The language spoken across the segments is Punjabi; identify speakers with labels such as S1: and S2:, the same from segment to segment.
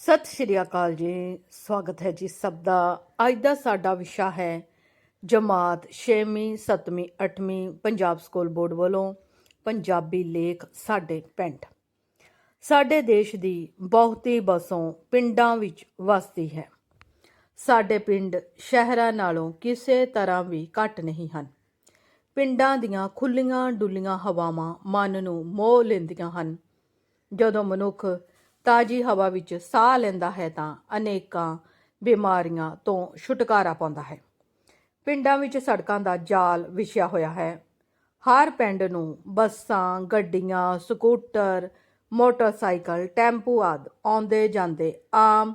S1: ਸਤਿ ਸ਼੍ਰੀ ਅਕਾਲ ਜੀ, ਸਵਾਗਤ ਹੈ ਜੀ ਸਭ ਦਾ। ਅੱਜ ਦਾ ਸਾਡਾ ਵਿਸ਼ਾ ਹੈ ਜਮਾਤ 6ਵੀਂ 7ਵੀਂ 8ਵੀਂ ਪੰਜਾਬ ਸਕੂਲ ਬੋਰਡ ਵੱਲੋਂ ਪੰਜਾਬੀ ਲੇਖ ਸਾਡੇ ਪਿੰਡ। ਸਾਡੇ ਦੇਸ਼ ਦੀ ਬਹੁਤੀ ਬਸੋਂ ਪਿੰਡਾਂ ਵਿੱਚ ਵਸਦੀ ਹੈ। ਸਾਡੇ ਪਿੰਡ ਸ਼ਹਿਰਾਂ ਨਾਲੋਂ ਕਿਸੇ ਤਰ੍ਹਾਂ ਵੀ ਘੱਟ ਨਹੀਂ ਹਨ। ਪਿੰਡਾਂ ਦੀਆਂ ਖੁੱਲੀਆਂ ਡੁੱਲੀਆਂ ਹਵਾਵਾਂ ਮਨ ਨੂੰ ਮੋਹ ਲੈਂਦੀਆਂ ਹਨ। ਜਦੋਂ ਮਨੁੱਖ ਤਾਜੀ ਹਵਾ ਵਿੱਚ ਸਾਹ ਲੈਂਦਾ ਹੈ ਤਾਂ ਅਨੇਕਾਂ ਬਿਮਾਰੀਆਂ ਤੋਂ ਛੁਟਕਾਰਾ ਪਾਉਂਦਾ ਹੈ। ਪਿੰਡਾਂ ਵਿੱਚ ਸੜਕਾਂ ਦਾ ਜਾਲ ਵਿਛਿਆ ਹੋਇਆ ਹੈ। ਹਰ ਪਿੰਡ ਨੂੰ ਬੱਸਾਂ, ਗੱਡੀਆਂ, ਸਕੂਟਰ, ਮੋਟਰਸਾਈਕਲ, ਟੈਂਪੂ ਆਦਿ ਆਉਂਦੇ ਜਾਂਦੇ ਆਮ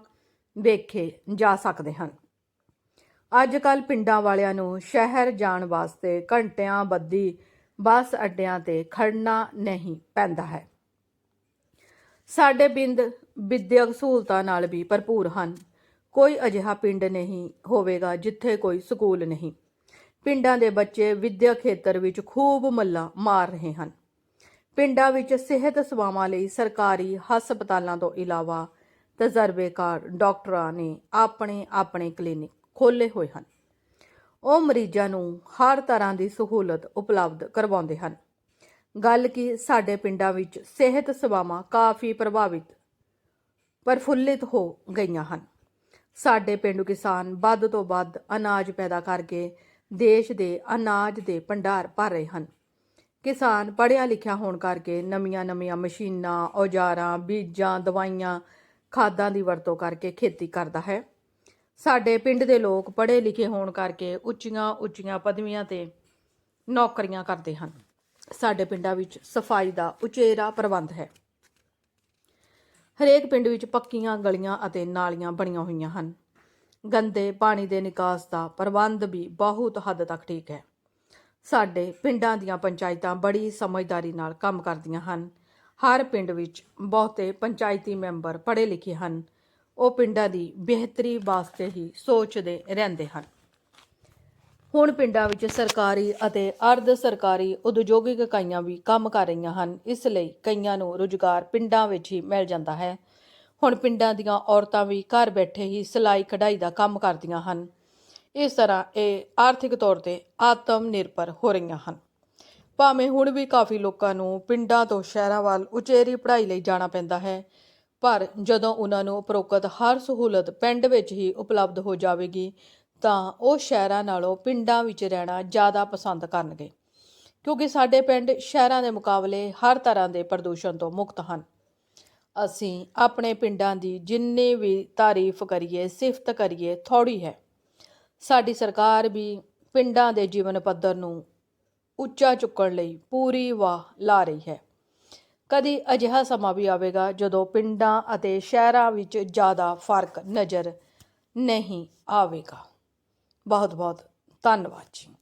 S1: ਵੇਖੇ ਜਾ ਸਕਦੇ ਹਨ। ਅੱਜ ਕੱਲ ਪਿੰਡਾਂ ਵਾਲਿਆਂ ਨੂੰ ਸ਼ਹਿਰ ਜਾਣ ਵਾਸਤੇ ਘੰਟਿਆਂ ਬੱਧੀ ਬੱਸ ਅੱਡਿਆਂ ਤੇ ਖੜਨਾ ਨਹੀਂ ਪੈਂਦਾ ਹੈ। ਸਾਡੇ ਬਿੰਦ ਵਿਦਿਅਕ ਸਹੂਲਤਾਂ ਨਾਲ ਵੀ ਭਰਪੂਰ ਹਨ। ਕੋਈ ਅਜਿਹਾ ਪਿੰਡ ਨਹੀਂ ਹੋਵੇਗਾ ਜਿੱਥੇ ਕੋਈ ਸਕੂਲ ਨਹੀਂ। ਪਿੰਡਾਂ ਦੇ ਬੱਚੇ ਵਿਦਿਅਕ ਖੇਤਰ ਵਿੱਚ ਖੂਬ ਮੱਲਾ ਮਾਰ ਰਹੇ ਹਨ। ਪਿੰਡਾਂ ਵਿੱਚ ਸਿਹਤ ਸੇਵਾਵਾਂ ਲਈ ਸਰਕਾਰੀ ਹਸਪਤਾਲਾਂ ਤੋਂ ਇਲਾਵਾ ਤਜਰਬੇਕਾਰ ਡਾਕਟਰਾਂ ਨੇ ਆਪਣੇ ਆਪਣੇ ਕਲੀਨਿਕ ਖੋਲ੍ਹੇ ਹੋਏ ਹਨ। ਉਹ ਮਰੀਜ਼ਾਂ ਨੂੰ ਹਰ ਤਰ੍ਹਾਂ ਦੀ ਸਹੂਲਤ ਉਪਲਬਧ ਕਰਵਾਉਂਦੇ ਹਨ। ਗੱਲ ਕੀ ਸਾਡੇ ਪਿੰਡਾਂ ਵਿੱਚ ਸਿਹਤ ਸੇਵਾਵਾਂ ਕਾਫੀ ਪ੍ਰਭਾਵਿਤ ਪ੍ਰਫੁੱਲਿਤ ਹੋ ਗਈਆਂ ਹਨ। ਸਾਡੇ ਪਿੰਡੂ ਕਿਸਾਨ ਵੱਧ ਤੋਂ ਵੱਧ ਅਨਾਜ ਪੈਦਾ ਕਰਕੇ ਦੇਸ਼ ਦੇ ਅਨਾਜ ਦੇ ਭੰਡਾਰ ਭਰ ਰਹੇ ਹਨ। ਕਿਸਾਨ ਪੜ੍ਹਿਆ ਲਿਖਿਆ ਹੋਣ ਕਰਕੇ ਨਵੀਆਂ-ਨਵੀਆਂ ਮਸ਼ੀਨਾਂ, ਔਜ਼ਾਰਾਂ, ਬੀਜਾਂ, ਦਵਾਈਆਂ, ਖਾਦਾਂ ਦੀ ਵਰਤੋਂ ਕਰਕੇ ਖੇਤੀ ਕਰਦਾ ਹੈ। ਸਾਡੇ ਪਿੰਡ ਦੇ ਲੋਕ ਪੜ੍ਹੇ ਲਿਖੇ ਹੋਣ ਕਰਕੇ ਉੱਚੀਆਂ-ਉੱਚੀਆਂ ਪਦਵੀਆਂ ਤੇ ਨੌਕਰੀਆਂ ਕਰਦੇ ਹਨ। ਸਾਡੇ ਪਿੰਡਾਂ ਵਿੱਚ ਸਫ਼ਾਈ ਦਾ ਉਚੇਰਾ ਪ੍ਰਬੰਧ ਹੈ। ਹਰੇਕ ਪਿੰਡ ਵਿੱਚ ਪੱਕੀਆਂ ਗਲੀਆਂ ਅਤੇ ਨਾਲੀਆਂ ਬਣੀਆਂ ਹੋਈਆਂ ਹਨ। ਗੰਦੇ ਪਾਣੀ ਦੇ ਨਿਕਾਸ ਦਾ ਪ੍ਰਬੰਧ ਵੀ ਬਹੁਤ ਹੱਦ ਤੱਕ ਠੀਕ ਹੈ। ਸਾਡੇ ਪਿੰਡਾਂ ਦੀਆਂ ਪੰਚਾਇਤਾਂ ਬੜੀ ਸਮਝਦਾਰੀ ਨਾਲ ਕੰਮ ਕਰਦੀਆਂ ਹਨ। ਹਰ ਪਿੰਡ ਵਿੱਚ ਬਹੁਤੇ ਪੰਚਾਇਤੀ ਮੈਂਬਰ ਪੜ੍ਹੇ ਲਿਖੇ ਹਨ। ਉਹ ਪਿੰਡਾਂ ਦੀ ਬਿਹਤਰੀ ਵਾਸਤੇ ਹੀ ਸੋਚਦੇ ਰਹਿੰਦੇ ਹਨ। ਹੁਣ ਪਿੰਡਾਂ ਵਿੱਚ ਸਰਕਾਰੀ ਅਤੇ ਅਰਧ ਸਰਕਾਰੀ ਉਦਯੋਗਿਕ ਇਕਾਈਆਂ ਵੀ ਕੰਮ ਕਰ ਰਹੀਆਂ ਹਨ। ਇਸ ਲਈ ਕਈਆਂ ਨੂੰ ਰੁਜ਼ਗਾਰ ਪਿੰਡਾਂ ਵਿੱਚ ਹੀ ਮਿਲ ਜਾਂਦਾ ਹੈ। ਹੁਣ ਪਿੰਡਾਂ ਦੀਆਂ ਔਰਤਾਂ ਵੀ ਘਰ ਬੈਠੇ ਹੀ ਸਿਲਾਈ ਕਢਾਈ ਦਾ ਕੰਮ ਕਰਦੀਆਂ ਹਨ। ਇਸ ਤਰ੍ਹਾਂ ਇਹ ਆਰਥਿਕ ਤੌਰ ਤੇ ਆਤਮ ਨਿਰਭਰ ਹੋ ਰਹੀਆਂ ਹਨ। ਭਾਵੇਂ ਹੁਣ ਵੀ ਕਾਫੀ ਲੋਕਾਂ ਨੂੰ ਪਿੰਡਾਂ ਤੋਂ ਸ਼ਹਿਰਾਂ ਵੱਲ ਉਚੇਰੀ ਪੜ੍ਹਾਈ ਲਈ ਜਾਣਾ ਪੈਂਦਾ ਹੈ, ਪਰ ਜਦੋਂ ਉਹਨਾਂ ਨੂੰ ਉਪਰੋਕਤ ਹਰ ਸਹੂਲਤ ਪਿੰਡ ਵਿੱਚ ਹੀ ਉਪਲਬਧ ਹੋ ਜਾਵੇਗੀ ਤਾਂ ਉਹ ਸ਼ਹਿਰਾਂ ਨਾਲੋਂ ਪਿੰਡਾਂ ਵਿੱਚ ਰਹਿਣਾ ਜ਼ਿਆਦਾ ਪਸੰਦ ਕਰਨਗੇ, ਕਿਉਂਕਿ ਸਾਡੇ ਪਿੰਡ ਸ਼ਹਿਰਾਂ ਦੇ ਮੁਕਾਬਲੇ ਹਰ ਤਰ੍ਹਾਂ ਦੇ ਪ੍ਰਦੂਸ਼ਣ ਤੋਂ ਮੁਕਤ ਹਨ। ਅਸੀਂ ਆਪਣੇ ਪਿੰਡਾਂ ਦੀ ਜਿੰਨੀ ਵੀ ਤਾਰੀਫ ਕਰੀਏ, ਸਿਫਤ ਕਰੀਏ ਥੋੜੀ ਹੈ। ਸਾਡੀ ਸਰਕਾਰ ਵੀ ਪਿੰਡਾਂ ਦੇ ਜੀਵਨ ਪੱਧਰ ਨੂੰ ਉੱਚਾ ਚੁੱਕਣ ਲਈ ਪੂਰੀ ਵਾਹ ਲਾ ਰਹੀ ਹੈ। ਕਦੀ ਅਜਿਹਾ ਸਮਾਂ ਵੀ ਆਵੇਗਾ ਜਦੋਂ ਪਿੰਡਾਂ ਅਤੇ ਸ਼ਹਿਰਾਂ ਵਿੱਚ ਜ਼ਿਆਦਾ ਫ਼ਰਕ ਨਜ਼ਰ ਨਹੀਂ ਆਵੇਗਾ। ਬਹੁਤ ਬਹੁਤ ਧੰਨਵਾਦ ਜੀ।